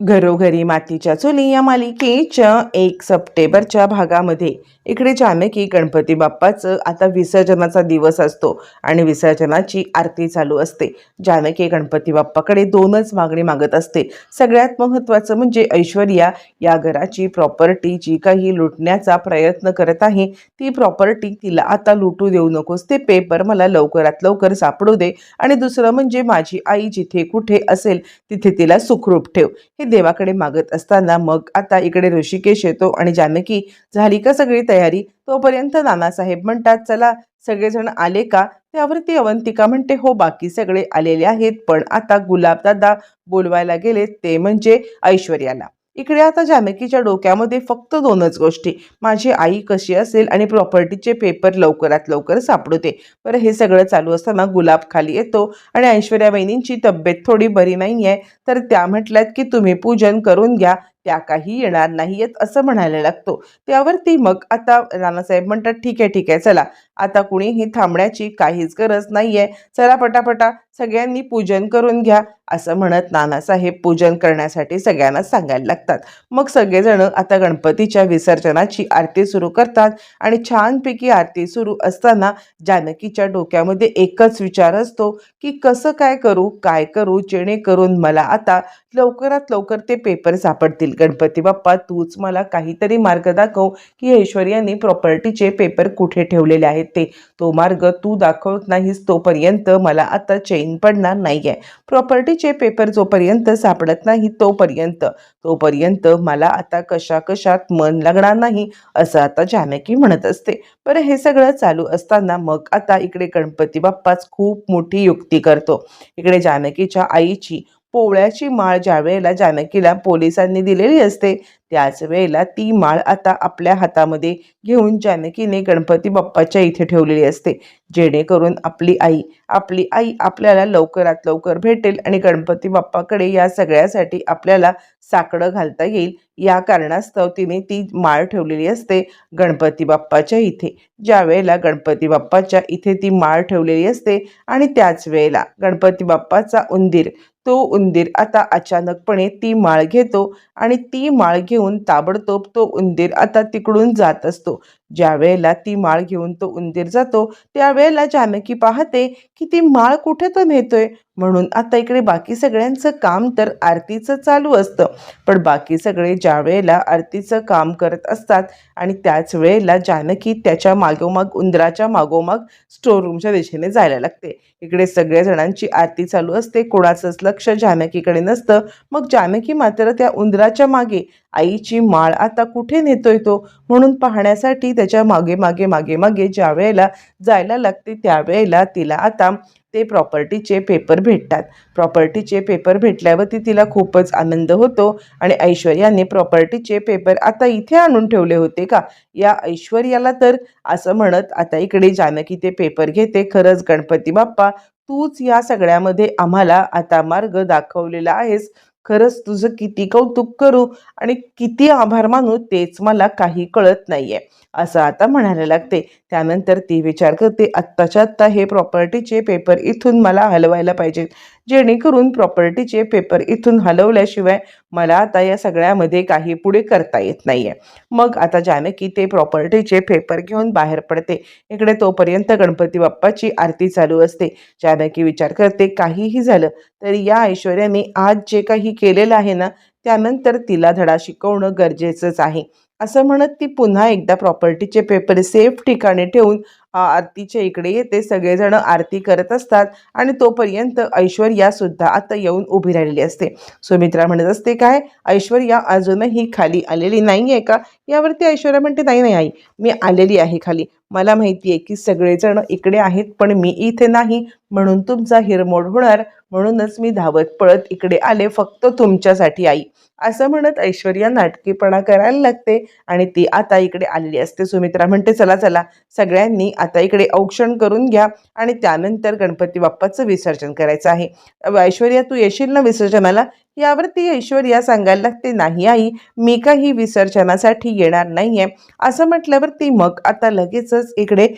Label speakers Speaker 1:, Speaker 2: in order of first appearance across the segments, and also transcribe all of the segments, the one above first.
Speaker 1: घरोघरी मातीच्या चुली या मालिकेच्या एक सप्टेंबरच्या भागामध्ये. इकडे जानकी गणपती बाप्पाचं आता विसर्जनाचा दिवस असतो आणि विसर्जनाची आरती चालू असते. जानकी गणपती बाप्पाकडे दोनच मागणी मागत असते. सगळ्यात महत्त्वाचं म्हणजे ऐश्वर्या या घराची प्रॉपर्टी जी काही लुटण्याचा प्रयत्न करत आहे ती प्रॉपर्टी तिला आता लुटू देऊ नकोस. ते पेपर मला लवकरात लवकर सापडू दे आणि दुसरं म्हणजे माझी आई जिथे कुठे असेल तिथे तिला सुखरूप ठेव. हे देवाकडे मागत असताना मग आता इकडे ऋषिकेश येतो आणि जानकी झाली का सगळी तयारी? तोपर्यंत नानासाहेब म्हणतात चला सगळेजण आले का? त्यावरती अवंतिका म्हणते हो बाकी सगळे आलेले आहेत पण आता गुलाबदादा बोलवायला गेले ते म्हणजे ऐश्वर्याला. इकडे आता जानकीच्या डोक्यामध्ये फक्त दोनच गोष्टी. माझी आई कशी असेल आणि प्रॉपर्टीचे पेपर लवकरात लवकर सापडू दे बरं हे सगळं चालू असताना गुलाब खाली येतो आणि ऐश्वर्या वहिनींची तब्येत थोडी बरी नाही आहे तर त्या म्हटल्यात की तुम्ही पूजन करून घ्या. त्या काही येणार नाहीयेत असं म्हणायला लागतो. त्यावरती मग आता नानासाहेब म्हणतात ठीक आहे ठीक आहे चला. आता कुणीही थांबण्याची काहीच गरज नाहीये. चला पटापटा. सगळ्यांनी पूजन करून घ्या. असं म्हणत नानासाहेब पूजन करण्यासाठी सगळ्यांना सांगायला लागतात. मग सगळेजण आता गणपतीच्या विसर्जनाची आरती सुरू करतात आणि छानपैकी आरती सुरू असताना जानकीच्या डोक्यामध्ये एकच विचार असतो की कसं काय करू काय करू जेणेकरून मला आता लवकरात लवकर ते पेपर सापडतील. गणपती बाप्पा तूच मला काहीतरी मार्ग दाखव की ऐश्वर्याने प्रॉपर्टीचे पेपर कुठे ठेवलेले आहेत ते. तो मार्ग तू दाखवत नाहीस तोपर्यंत मला आता चैन पडणार नाही आहे प्रॉपर्टीचे पेपर जोपर्यंत सापडत नाही तोपर्यंत. तोपर्यंत मला आता कशा कशात मन लागणार नाही असं आता जानकी म्हणत असते. बरं हे सगळं चालू असताना मग आता इकडे गणपती बाप्पाच खूप मोठी युक्ती करतो. इकडे जानकीच्या आईची पोवळ्याची माळ ज्या वेळेला जानकीला पोलिसांनी दिलेली असते त्याच वेळेला ती माळ आता आपल्या हातामध्ये घेऊन जानकीने गणपती बाप्पाच्या इथे ठेवलेली असते. जेणेकरून आपली आई आपली आई आपल्याला लवकरात लवकर भेटेल आणि गणपती बाप्पाकडे या सगळ्यासाठी आपल्याला साकडं घालता येईल. या कारणास्तव तिने ती माळ ठेवलेली असते गणपती बाप्पाच्या इथे. ज्या वेळेला गणपती बाप्पाच्या इथे ती माळ ठेवलेली असते आणि त्याच वेळेला गणपती बाप्पाचा उंदीर तो उंदीर आता अचानकपणे ती माळ घेतो आणि ती माळ घेऊन ताबडतोब तो उंदीर आता तिकडून जात असतो. ज्या वेळेला ती माळ घेऊन तो उंदीर जातो त्यावेळेला जानकी पाहते की ती माळ कुठे तो नेतोय. म्हणून आता इकडे बाकी सगळ्यांचं काम तर आरतीचं चालू असतं. पण बाकी सगळे ज्या वेळेला आरतीचं काम करत असतात आणि त्याच वेळेला जानकी त्याच्या मागोमाग उंदराच्या मागोमाग स्टोर रूमच्या दिशेने जायला लागते. इकडे सगळ्या जणांची आरती चालू असते. कोणाचंच लक्ष जानकीकडे नसतं. मग जानकी मात्र त्या उंदराच्या मागे आईची माळ आता कुठे नेतोय तो? म्हणून पाहण्यासाठी त्याच्यामागे मागे मागे मागे ज्या वेळेला जायला लागते त्यावेळेला तिला आता ते प्रॉपर्टीचे पेपर भेटतात. प्रॉपर्टीचे पेपर भेटल्यावरती तिला खूपच आनंद होतो आणि ऐश्वर्याने प्रॉपर्टीचे पेपर आता इथे आणून ठेवले होते का? या ऐश्वर्याला तर असं म्हणत आता इकडे जानकी ते पेपर घेते खरंच गणपती बाप्पा तूच या सगळ्यामध्ये आम्हाला आता मार्ग दाखवलेला आहेस. खरंच तुझं किती कौतुक करू आणि किती आभार मानू तेच मला काही कळत नाहीये. असं आता म्हणायला लागते. त्यानंतर ती विचार करते आत्ताच्या आत्ता हे प्रॉपर्टीचे पेपर इथून मला हलवायला पाहिजेत. जेणेकरून प्रॉपर्टीचे पेपर इथून हलवल्याशिवाय मला आता या सगळ्यामध्ये काही पुढे करता येत नाहीये. मग आता जानकी ते प्रॉपर्टीचे पेपर घेऊन बाहेर पडते. इकडे तोपर्यंत गणपती बाप्पाची आरती चालू असते. जानकी विचार करते काहीही झालं तर या ऐश्वर्याने आज जे काही केलेलं आहे ना त्यानंतर तिला धडा शिकवणं गरजेचंच आहे. असं म्हणत ती पुन्हा एकदा प्रॉपर्टीचे पेपर सेफ ठिकाणी ठेवून आरतीच्या इकडे येते. सगळेजण आरती करत असतात आणि तोपर्यंत ऐश्वर्या सुद्धा आता येऊन उभी राहिलेली असते. सुमित्रा म्हणत असते काय? ऐश्वर्या अजूनही खाली आलेली नाही आहे का? यावरती ऐश्वर्या म्हणते नाही नाही आई मी आलेली आहे खाली. मला माहिती आहे की सगळेजण इकडे आहेत पण मी इथे नाही. म्हणून तुमचा हिरमोड होणार. म्हणूनच मी धावत पळत इकडे आले फक्त तुमच्यासाठी आई. असं म्हणत ऐश्वर्या नाटकीपणा करायला लागते आणि ती आता इकडे आलेली असते. सुमित्रा म्हणते चला चला. सगळ्यांनी आता इकडे औक्षण करून घ्या आणि त्यानंतर गणपती बाप्पाचं विसर्जन करायचं आहे. ऐश्वर्या तू येशील ना विसर्जनाला? यावरती ऐश्वर्या सांगायला लागते नाही आई. मी काही विसर्जनासाठी येणार नाही आहे असं म्हटल्यावरती मग आता लगेचच इकडे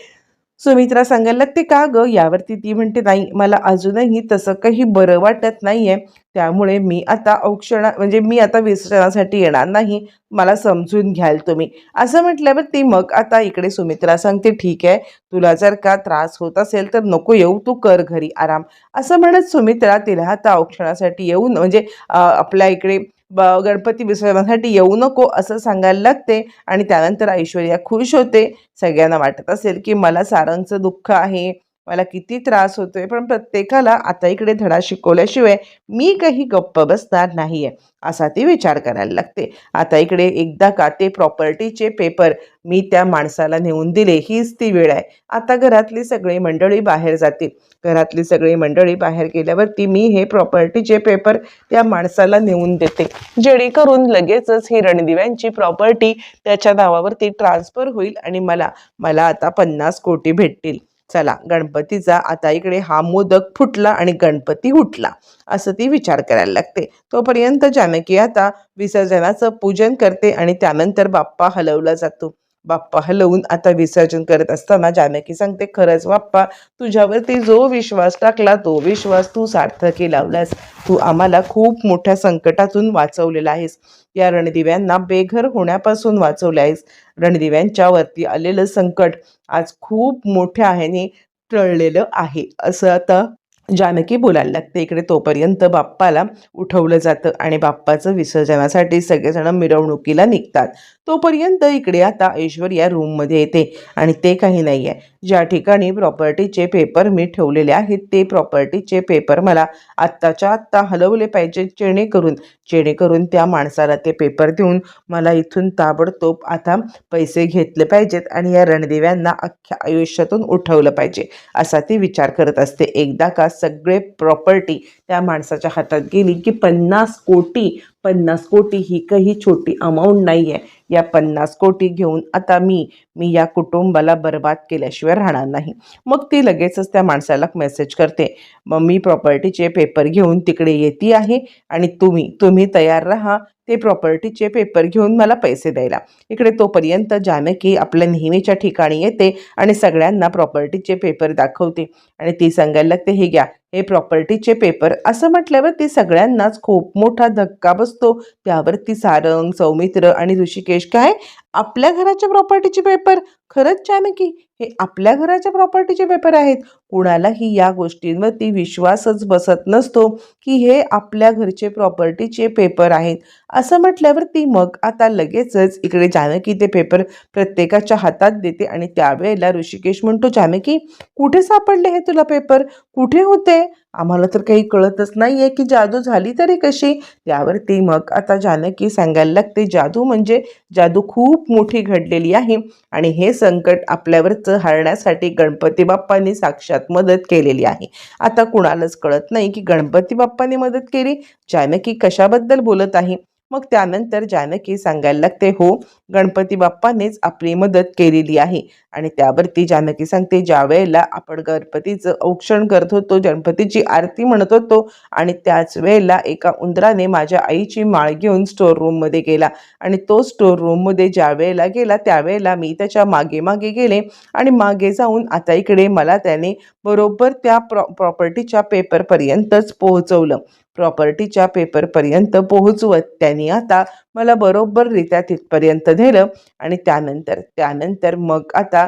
Speaker 1: सुमित्रा सांगायला लागते का ग? यावरती ती म्हणते नाही मला अजूनही तसं काही बरं वाटत नाहीये. त्यामुळे मी आता औक्षणा म्हणजे मी आता विसर्जनासाठी येणार नाही. मला समजून घ्याल तुम्ही. असं म्हटल्यावर ती मग आता इकडे सुमित्रा सांगते ठीक आहे तुला जर का त्रास होत असेल तर नको येऊ तू कर घरी आराम. असं म्हणत सुमित्रा तिला आता औक्षणासाठी येऊन म्हणजे आपल्या इकडे ब- गणपती विसर्जनासाठी येऊ नको असं सांगायला लागते आणि त्यानंतर ऐश्वर्या खुश होते. सगळ्यांना वाटत असेल की मला सारंगचं दुःख आहे. मला किती त्रास होतोय पण प्रत्येकाला आता इकडे धडा शिकवल्याशिवाय मी काही गप्प बसणार नाहीये असा ती विचार करायला लागते. आता इकडे एकदा का ते प्रॉपर्टीचे पेपर मी त्या माणसाला नेऊन दिले हीच ती वेळ आहे. आता घरातली सगळी मंडळी बाहेर जातील. घरातली सगळी मंडळी बाहेर गेल्यावरती मी हे प्रॉपर्टीचे पेपर त्या माणसाला नेऊन देते. जेणेकरून लगेचच ही रणदिव्यांची प्रॉपर्टी त्याच्या नावावरती ट्रान्सफर होईल आणि मला मला आता पन्नास कोटी भेटतील. चला गणपतीचा आता इकडे हा मोदक फुटला आणि गणपती उठला असं ती विचार करायला लागते. तोपर्यंत जानकी आता विसर्जनाचं पूजन करते आणि त्यानंतर बाप्पा हलवला जातो. बाप्पा हलवून आता विसर्जन करत असताना जानकी सांगते खरंच बाप्पा तुझ्यावरती जो विश्वास टाकला तो विश्वास तू सार्थकी लावलास. तू आम्हाला खूप मोठ्या संकटातून वाचवलेला आहेस. या रणदिव्यांना बेघर होण्यापासून वाचवले आहेस. रणदिव्यांच्या वरती आलेलं संकट आज खूप मोठ्या ह्याने टळलेलं आहे. असं आता जानकी बोलायला लागते. इकडे तोपर्यंत बाप्पाला उठवलं जातं आणि बाप्पाचं विसर्जनासाठी सगळेजण मिरवणुकीला निघतात. तोपर्यंत इकडे आता ऐश्वर्या रूममध्ये येते आणि ते काही नाही आहे. ज्या ठिकाणी प्रॉपर्टीचे पेपर मी ठेवलेले आहेत ते प्रॉपर्टीचे पेपर मला आत्ताच्या आत्ता हलवले पाहिजे जेणेकरून जेणेकरून त्या माणसाला ते पेपर देऊन मला इथून ताबडतोब आता पैसे घेतले पाहिजेत आणि या रणदेव्यांना अख्ख्या आयुष्यातून उठवलं पाहिजे असा ती विचार करत असते. एकदा का सगळे प्रॉपर्टी त्या माणसाच्या हातात गेली की पन्नास कोटी पन्नास कोटी ही काही छोटी अमाऊंट नाही आहे या पन्नास कोटी घेऊन आता मी मी या कुटुंबाला बर्बाद केल्याशिवाय राहणार नाही. मग ती लगेचच त्या माणसाला मेसेज करते मग मी प्रॉपर्टीचे पेपर घेऊन तिकडे येते आहे आणि तुम्ही तुम्ही तयार राहा ते प्रॉपर्टीचे पेपर घेऊन मला पैसे द्यायला. इकडे तोपर्यंत जानकी आपल्या नेहमीच्या ठिकाणी येते आणि सगळ्यांना प्रॉपर्टीचे पेपर दाखवते आणि ती सांगायला लागते हे घ्या हे प्रॉपर्टीचे पेपर असं म्हटल्यावर ती सगळ्यांनाच खूप मोठा धक्का बसतो. त्यावरती सारंग सौमित्र आणि ऋषिकेश काय? आपल्या घराच्या प्रॉपर्टीचे पेपर खरंच जानकी हे आपल्या घराच्या प्रॉपर्टीचे पेपर आहेत. कुणालाही या गोष्टींवरती विश्वासच बसत नसतो की हे आपल्या घरचे प्रॉपर्टीचे पेपर आहेत. असं म्हटल्यावरती मग आता लगेचच इकडे जानकी ते पेपर प्रत्येकाच्या हातात देते आणि त्यावेळेला ऋषिकेश म्हणतो जानकी कुठे सापडले हे तुला पेपर कुठे होते? आम्हाला तर काही कळतच नाही आहे की जादू झाली तरी कशी. त्यावरती मग आता जानकी सांगायला लागते जादू म्हणजे जादू खूप मोठी घडलेली आहे आणि हे संकट आपल्यावर हारण्यासाठी गणपती बाप्पांनी साक्षात मदत केलेली आहे. आता कुणालाच कळत नाही की गणपती बाप्पांनी मदत केली. जानकी कशाबद्दल बोलत आहे? मग त्यानंतर जानकी सांगायला लागते हो गणपती बाप्पानेच आपली मदत केलेली आहे. आणि त्यावरती जानकी सांगते ज्या वेळेला आपण गणपतीचं औक्षण करत होतो गणपतीची आरती म्हणत होतो आणि त्याच वेळेला एका उंदराने माझ्या आईची माळ घेऊन स्टोर रूममध्ये गेला. आणि तो स्टोर रूममध्ये ज्या वेळेला गेला त्यावेळेला मी त्याच्यामागे मागे गेले आणि मागे जाऊन आता इकडे मला त्याने बरोबर त्या प्रॉ प्रॉपर्टीच्या पेपरपर्यंतच पोहोचवलं. प्रॉपर्टीच्या पेपरपर्यंत पोहोचवत. त्यांनी आता मला बरोबररित्या तिथपर्यंत नेलं आणि त्यानंतर त्यानंतर मग आता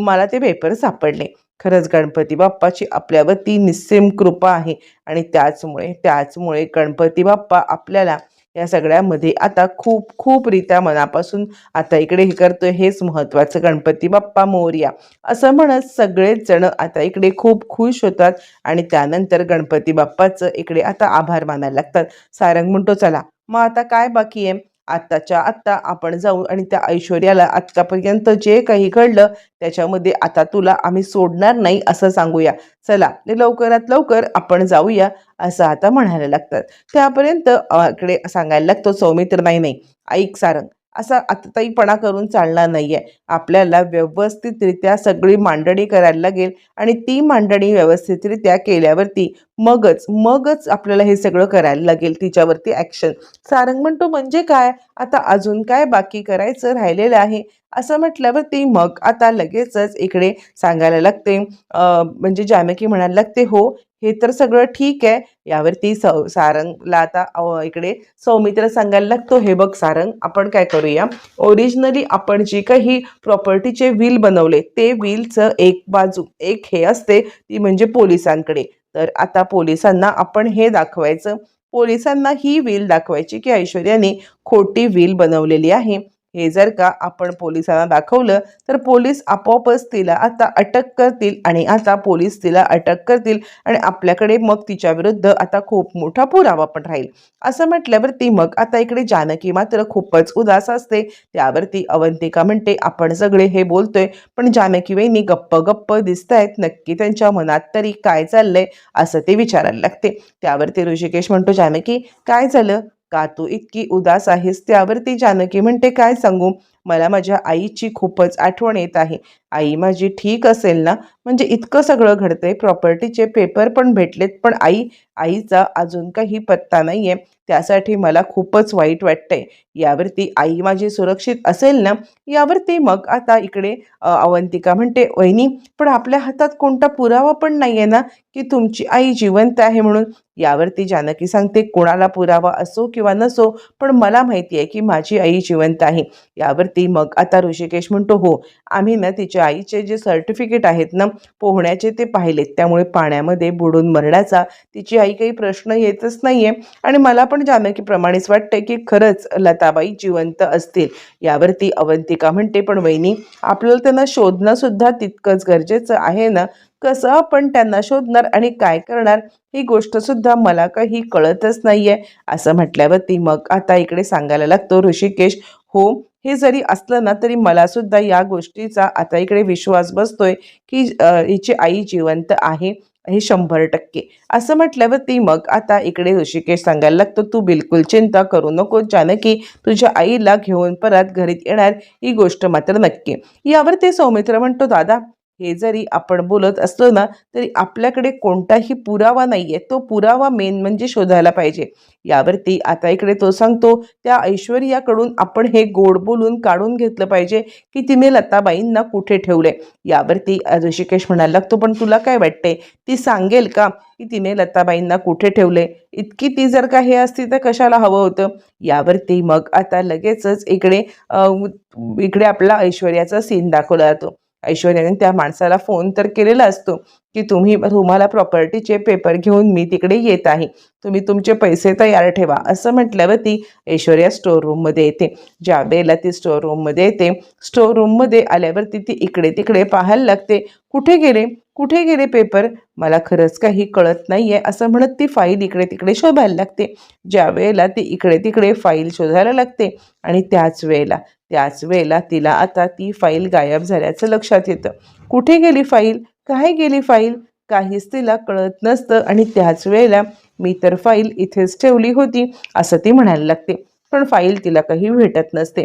Speaker 1: मला ते पेपर सापडले. खरंच गणपती बाप्पाची आपल्यावरती निस्सीम कृपा आहे आणि त्याचमुळे त्याचमुळे गणपती बाप्पा आपल्याला या सगळ्यामध्ये आता खूप खूप रित्या मनापासून आता इकडे हे करतोय हेच महत्त्वाचं. गणपती बाप्पा मोर्या असं म्हणत सगळेच जण आता इकडे खूप खुश होतात आणि त्यानंतर गणपती बाप्पाचं इकडे आता आभार मानायला लागतात. सारंग म्हणतो चला मग आता काय बाकी आहे? आत्ताच्या आत्ता आपण जाऊ आणि त्या ऐश्वर्याला आत्तापर्यंत जे काही घडलं त्याच्यामध्ये आता तुला आम्ही सोडणार नाही असं सांगूया. चला लवकरात लवकर आपण जाऊया असं आता म्हणायला लागतात. त्यापर्यंत इकडे सांगायला लागतो सौमित्र नाही नाही. ऐक सारंग असा आतताईपणा करून चालणार नाही आहे आपल्याला व्यवस्थितरित्या सगळी मांडणी करायला लागेल आणि ती मांडणी व्यवस्थितरित्या केल्यावरती मगच मगच आपल्याला हे सगळं करायला लागेल तिच्यावरती ॲक्शन सारंग म्हणतो म्हणजे काय? आता अजून काय बाकी करायचं राहिलेलं आहे? असं म्हटल्यावर ती मग आता लगेचच इकडे सांगायला लागते. म्हणजे जामकी म्हणायला लागते हो हे तर सगळं ठीक आहे. यावरती सौ सारंगला आता इकडे सौमित्र सांगायला लागतो हे बघ सारंग आपण काय करूया? ओरिजिनली आपण जी काही प्रॉपर्टीचे व्हील बनवले ते विलचं एक बाजू एक हे असते ती म्हणजे पोलिसांकडे. तर आता पोलिसांना आपण हे दाखवायचं. पोलिसांना ही विल दाखवायची की ऐश्वर्याने खोटी व्हील बनवलेली आहे. हे जर का आपण पोलिसांना दाखवलं तर पोलीस आपोआपच तिला आता अटक करतील आणि आता पोलीस तिला अटक करतील आणि आपल्याकडे मग तिच्या विरुद्ध आता खूप मोठा पुरावा पण राहील. असं म्हटल्यावर ती मग आता इकडे जानकी मात्र खूपच उदास असते. त्यावरती अवंतिका म्हणते आपण सगळे हे बोलतोय पण जानकी वहिनी गप्प गप्प आहेत नक्की त्यांच्या मनात तरी काय चाललंय? असं ते विचारायला लागते. त्यावरती ऋषिकेश म्हणतो जानकी काय झालं? का? तू इतकी उदास आहेस त्यावर ती जानकी म्हणते काय सांगू? मला माझ्या आईची खूपच आठवण येत आहे. आई माझी ठीक असेल ना? म्हणजे इतकं सगळं घडतंय. प्रॉपर्टीचे पेपर पण भेटलेत पण आई आईचा अजून काही पत्ता नाही आहे त्यासाठी मला खूपच वाईट वाटतंय. यावरती आई माझी सुरक्षित असेल ना? यावरती मग आता इकडे अवंतिका म्हणते वहिनी पण आपल्या हातात कोणता पुरावा पण नाही आहे ना? की तुमची आई जिवंत आहे म्हणून? यावरती जानकी सांगते कोणाला पुरावा असो किंवा नसो पण मला माहिती आहे की माझी आई जिवंत आहे. यावरती मग आता ऋषिकेश म्हणतो हो आम्ही ना तिच्या आईचे जे सर्टिफिकेट आहेत ना पोहण्याचे ते पाहिलेत. त्यामुळे पाण्यामध्ये बुडून मरण्याचा तिची आई काही प्रश्न येतच नाही आहे आणि मला पण जानकीप्रमाणेच वाटतंय की खरंच लताबाई जिवंत असतील. यावरती अवंतिका म्हणते पण वहिनी आपल्याला त्यांना शोधणं सुद्धा तितकंच गरजेचं आहे ना? कसं आपण त्यांना शोधणार आणि काय करणार? ही गोष्ट सुद्धा मला काही कळतच नाहीये. असं म्हटल्यावरती मग आता इकडे सांगायला लागतो ऋषिकेश हो हे जरी असलं ना तरी मला सुद्धा या गोष्टीचा आता इकडे विश्वास बसतोय की हिची आई जिवंत आहे हे शंभर टक्के. असं म्हटल्यावर ती मग आता इकडे ऋषिकेश सांगायला लागतो तू बिलकुल चिंता करू नको जानकी. तुझ्या आईला घेऊन परत घरीत येणार ही गोष्ट मात्र नक्की. यावर ते सौमित्र म्हणतो दादा हे जरी आपण बोलत असलो ना तरी आपल्याकडे कोणताही पुरावा नाही आहे तो पुरावा मेन म्हणजे शोधायला पाहिजे. यावरती आता इकडे तो सांगतो त्या ऐश्वर्याकडून आपण हे गोड बोलून काढून घेतलं पाहिजे की तिने लताबाईंना कुठे ठेवले यावरती ऋषिकेश म्हणायला लागतो पण तुला काय वाटते ती सांगेल का की तिने लताबाईंना कुठे ठेवले इतकी ती जर का हे असती तर कशाला हवं होतं? यावरती मग आता लगेचच इकडे इकडे आपला ऐश्वर्याचा सीन दाखवला जातो. ऐश्वर्याने त्या माणसाला फोन तर केलेला असतो की तुम्ही तुम्हाला प्रॉपर्टीचे पेपर घेऊन मी तिकडे येत आहे. तुम्ही तुमचे पैसे तयार ठेवा. असं म्हटल्यावर ती ऐश्वर्या स्टोर रूममध्ये येते. ज्या वेळेला ती स्टोर रूममध्ये येते स्टोर रूममध्ये आल्यावरती ती इकडे तिकडे पाहायला लागते. कुठे गेले? कुठे गेले पेपर मला खरंच काही कळत नाही आहे असं म्हणत ती फाईल इकडे तिकडे शोधायला लागते. ज्या वेळेला ती इकडे तिकडे फाईल शोधायला लागते आणि त्याच वेळेला त्याच वेळेला तिला आता ती फाईल गायब झाल्याचं लक्षात येतं. कुठे गेली फाईल काय गेली फाईल काहीच तिला कळत नसतं आणि त्याच वेळेला मी तर फाईल इथेच ठेवली होती असं ती म्हणायला लागते. पण फाईल तिला काही भेटत नसते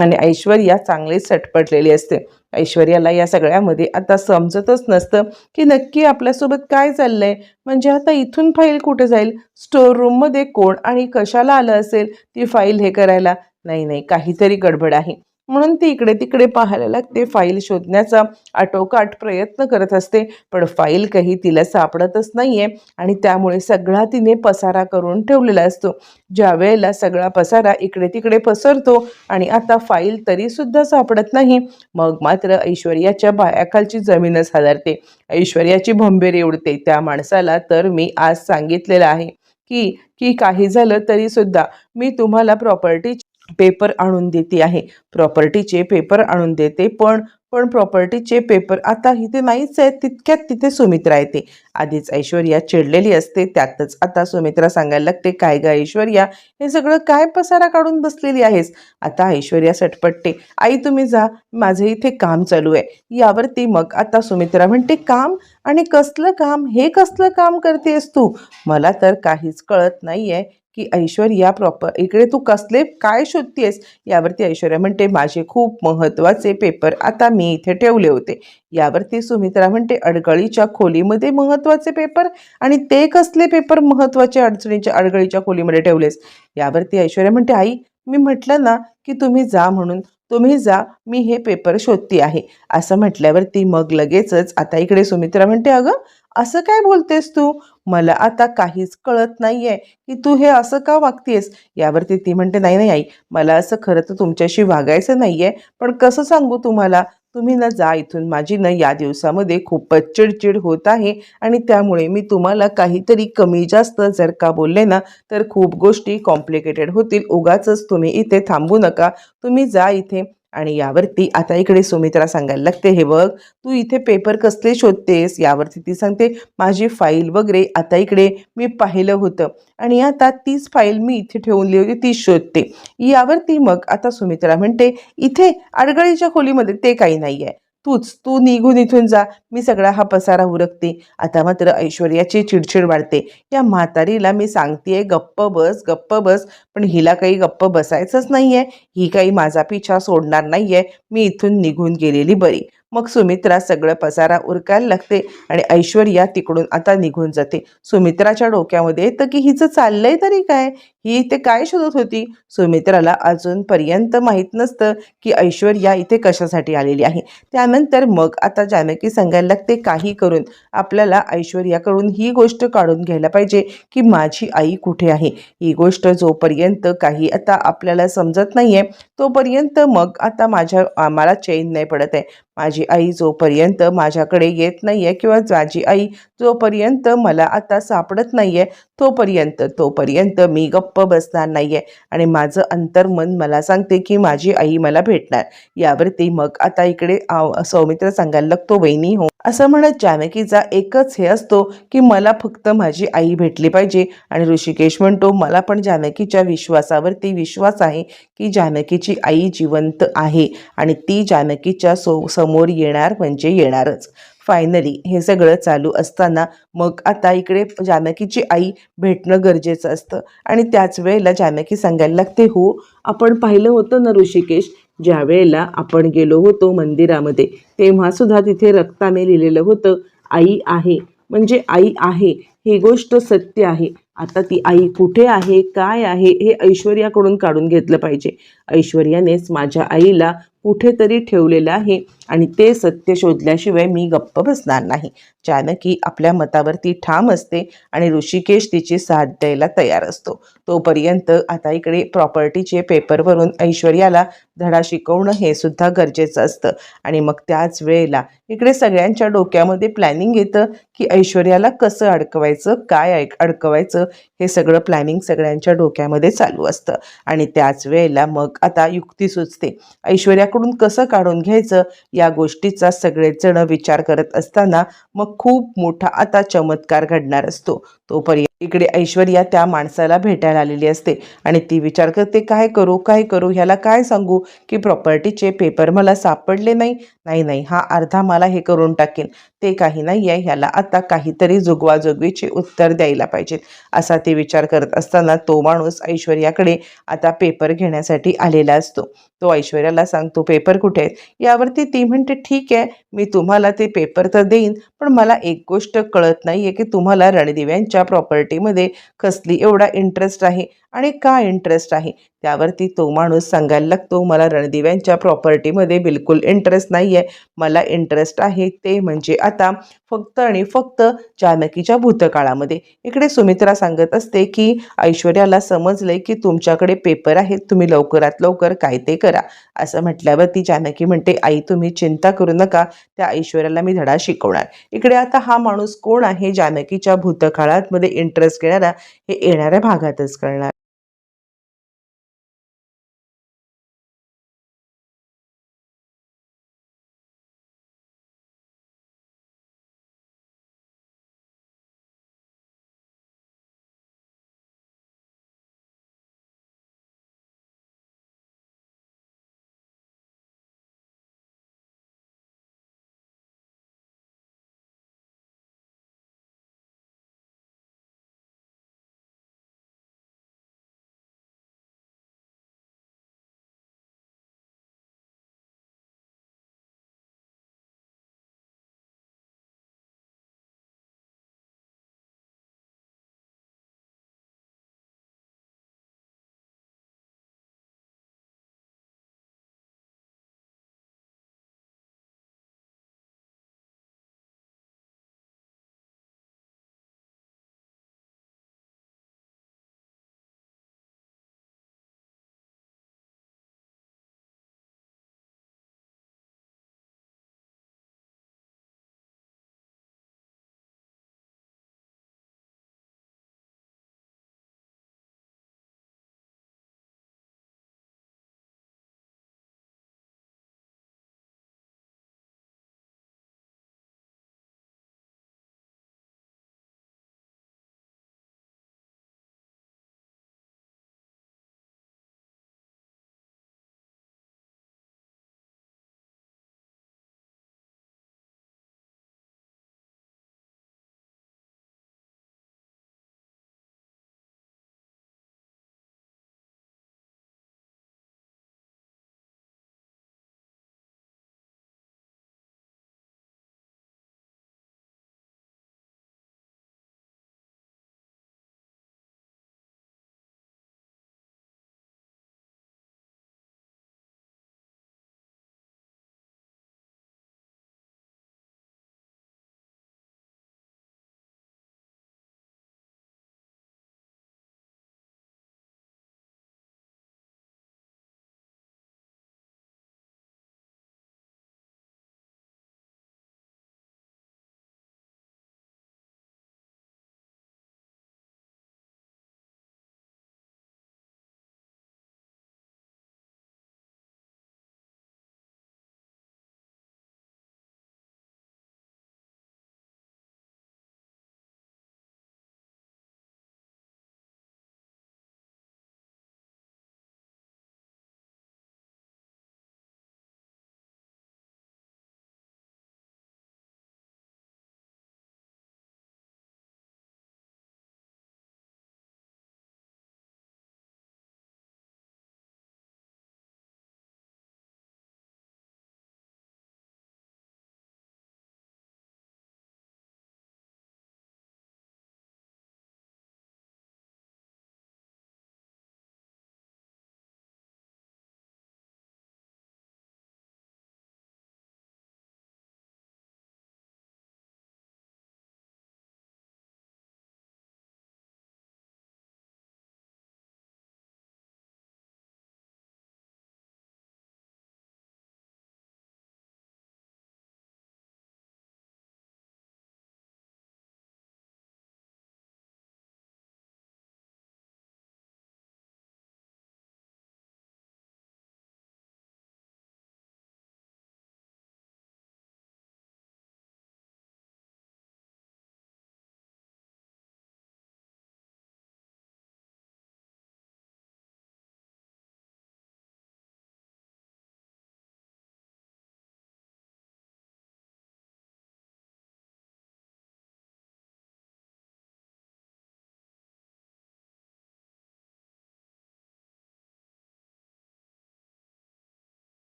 Speaker 1: आणि ऐश्वर्या चांगलीच सटपटलेली असते. ऐश्वर्याला या सगळ्यामध्ये आता समजतच नसतं की नक्की आपल्यासोबत काय चाललंय. म्हणजे आता इथून फाईल कुठे जाईल? स्टोर रूममध्ये कोण आणि कशाला आलं असेल ती फाईल हे करायला? नाही नाही काहीतरी गडबड आहे. म्हणून ती इकडे तिकडे पाहायला लागते फाईल शोधण्याचा आटोकाट प्रयत्न करत असते पण फाईल काही तिला सापडतच नाहीये आणि त्यामुळे सगळा तिने पसारा करून ठेवलेला असतो. ज्या वेळेला सगळा पसारा इकडे तिकडे पसरतो आणि आता फाईल तरी सुद्धा सापडत नाही मग मात्र ऐश्वर्याच्या बायाखालची जमीनच हादरते. ऐश्वर्याची भंबेरी उडते त्या माणसाला तर मी आज सांगितलेलं आहे की की काही झालं तरी सुद्धा मी तुम्हाला प्रॉपर्टी पेपर आणून देते आहे. प्रॉपर्टीचे पेपर आणून देते पण पण प्रॉपर्टीचे पेपर आता इथे नाहीच आहेत तितक्यात तिथे सुमित्रा येते. आधीच ऐश्वर्या चिडलेली असते त्यातच आता सुमित्रा सांगायला लागते काय ग ऐश्वर्या हे सगळं काय पसारा काढून बसलेली आहेस? आता ऐश्वर्या सटपटते आई तुम्ही जा माझं इथे काम चालू आहे. यावरती मग आता सुमित्रा म्हणते काम? आणि कसलं काम? हे कसलं काम करतेस तू? मला तर काहीच कळत नाही आहे की ऐश्वर्या प्रॉपर इकडे तू कसले काय शोधतेस? यावरती ऐश्वर्या म्हणते माझे खूप महत्त्वाचे पेपर आता मी इथे ठेवले होते. यावरती सुमित्रा म्हणते अडगळीच्या खोलीमध्ये महत्त्वाचे पेपर आणि ते कसले पेपर महत्त्वाचे अडचणीच्या अडगळीच्या खोलीमध्ये ठेवलेस? यावरती ऐश्वर्या म्हणते आई मी म्हटलं ना की तुम्ही जा म्हणून तुम्ही जा मी हे पेपर शोधते आहे. असं म्हटल्यावरती मग लगेचच आता इकडे सुमित्रा म्हणते अगं असं काय बोलतेस तू? मला आता काहीच कळत नाहीये की तू हे असं का वागतेस? यावरती ती म्हणते नाही नाही आई मला असं खरं तर तुमच्याशी वागायचं नाहीये पण कसं सांगू तुम्हाला? तुम्ही ना जा इथून माझी ना या दिवसामध्ये खूपच चिडचिड होत आहे आणि त्यामुळे मी तुम्हाला काहीतरी कमी जास्त जर का बोलले ना तर खूप गोष्टी कॉम्प्लिकेटेड होतील. उगाचच तुम्ही इथे थांबू नका. तुम्ही जा इथे आणि यावरती आता इकडे सुमित्रा सांगायला लागते हे बघ तू इथे पेपर कसले शोधतेस? यावरती ती सांगते माझी फाईल वगैरे आता इकडे मी पाहिलं होतं आणि आता तीच फाईल मी इथे ठेवली होती ती शोधते. यावरती मग आता सुमित्रा म्हणते इथे अडगळीच्या खोलीमध्ये ते काही नाही आहे तूच तू निघून इथून जा. मी सगळा हा पसारा उरकते. आता मात्र ऐश्वर्याची चिडचिड वाढते. या म्हातारीला मी सांगतेय गप्प बस गप्प बस. पण हिला काही गप्प बसायचंच नाहीये. ही काही माझा पिछा सोडणार नाहीये. मी इथून निघून गेलेली बरी. मग सुमित्रा सगळं पसारा उरकायला लागते आणि ऐश्वर्या तिकडून आता निघून जाते. सुमित्राच्या डोक्यामध्ये येतं की हिचं चाललंय तरी काय? ही इथे काय शोधत होती? सुमित्राला अजूनपर्यंत माहीत नसतं की ऐश्वर्या इथे कशासाठी आलेली आहे. त्यानंतर मग आता जानकी सांगायला लागते काही करून आपल्याला ऐश्वर्याकडून ही गोष्ट काढून घ्यायला पाहिजे की माझी आई कुठे आहे? ही गोष्ट जोपर्यंत काही आता आपल्याला समजत नाहीये तोपर्यंत मग आता माझ्या आम्हाला चैन नाही पडत आहे. माझी आई जोपर्यंत माझ्याकडे येत नाही आहे किंवा माझी आई जोपर्यंत मला आता सापडत नाही आहे तोपर्यंत तोपर्यंत मी गप्प बसणार नाही आहे आणि माझं अंतर्मन मला सांगते की माझी आई मला भेटणार. यावरती मग आता इकडे सौमित्र सांगायला लागतो वहिनी हो. असं म्हणत जानकीचा एकच हे असतो की मला फक्त माझी आई भेटली पाहिजे. आणि ऋषिकेश म्हणतो मला पण जानकीच्या विश्वासावरती विश्वास आहे की जानकीची आई जिवंत आहे आणि ती जानकीच्या सो समोर येणार म्हणजे येणारच. फायनली हे सगळं चालू असताना मग आता इकडे जानकीची आई भेटणं गरजेचं असतं. आणि त्याच वेळेला जानकी सांगायला लागते हो आपण पाहिलं होतं ना ऋषिकेश? ज्या वेळेला आपण गेलो होतो मंदिरामध्ये तेव्हा सुद्धा तिथे रक्ताने लिहिलेलं होतं आई आहे. म्हणजे आई आहे ही गोष्ट सत्य आहे. आता ती आई कुठे आहे काय आहे हे ऐश्वर्याकडून काढून घेतलं पाहिजे. ऐश्वर्यानेच माझ्या आईला कुठेतरी ठेवलेलं आहे. आणि ते सत्य शोधल्याशिवाय मी गप्प बसणार नाही. जानकी आपल्या मतावरती ठाम असते आणि ऋषिकेश तिची साथ द्यायला तयार असतो. तोपर्यंत आता इकडे प्रॉपर्टीचे पेपरवरून ऐश्वर्याला धडा शिकवणं हे सुद्धा गरजेचं असतं. आणि मग त्याच वेळेला इकडे सगळ्यांच्या डोक्यामध्ये प्लॅनिंग येतं की ऐश्वर्याला कसं अडकवायचं काय ऐक अडकवायचं हे सगळं प्लॅनिंग सगळ्यांच्या डोक्यामध्ये चालू असतं. आणि त्याच वेळेला मग आता युक्ती सुचते. ऐश्वर्या ऐश्वर्याकडून कसं काढून घ्यायचं या गोष्टीचा सगळेजण विचार करत असताना मग खूप मोठा आता चमत्कार घडणार असतो. तोपर्यंत इकडे ऐश्वर्या त्या माणसाला भेटायला आलेली असते आणि ती विचार करते काय करू काय करू ह्याला काय सांगू? की प्रॉपर्टीचे पेपर मला सापडले नाही. नाही नाही हा अर्धा मला हे करून टाकेन. ते काही नाही आहे. ह्याला आता काहीतरी जुगवाजुगवीचे उत्तर द्यायला पाहिजेत असा ते विचार करत असताना तो माणूस ऐश्वर्याकडे आता पेपर घेण्यासाठी आलेला असतो. तो ऐश्वर्याला सांगतो पेपर कुठे आहेत? यावरती ती म्हणते ठीक आहे मी तुम्हाला ते पेपर तर देईन पण मला एक गोष्ट कळत नाही आहे की तुम्हाला रणदिव्यांच्या प्रॉपर्टीमध्ये कसली एवढा इंटरेस्ट आहे. आणि का इंटरेस्ट आहे? त्यावरती तो माणूस सांगायला लागतो मला रणदिव्यांच्या प्रॉपर्टीमध्ये बिलकुल इंटरेस्ट नाही आहे मला इंटरेस्ट आहे ते म्हणजे आता फक्त आणि फक्त जानकीच्या भूतकाळामध्ये. इकडे सुमित्रा सांगत असते की ऐश्वर्याला समजलंय की तुमच्याकडे पेपर आहेत. तुम्ही लवकरात लवकर काय ते करा. असं म्हटल्यावर ती जानकी म्हणते आई तुम्ही चिंता करू नका. त्या ऐश्वर्याला मी धडा शिकवणार. इकडे आता हा माणूस कोण आहे? जानकीच्या भूतकाळामध्ये इंटरेस्ट घेणारा हे येणाऱ्या भागातच कळणार.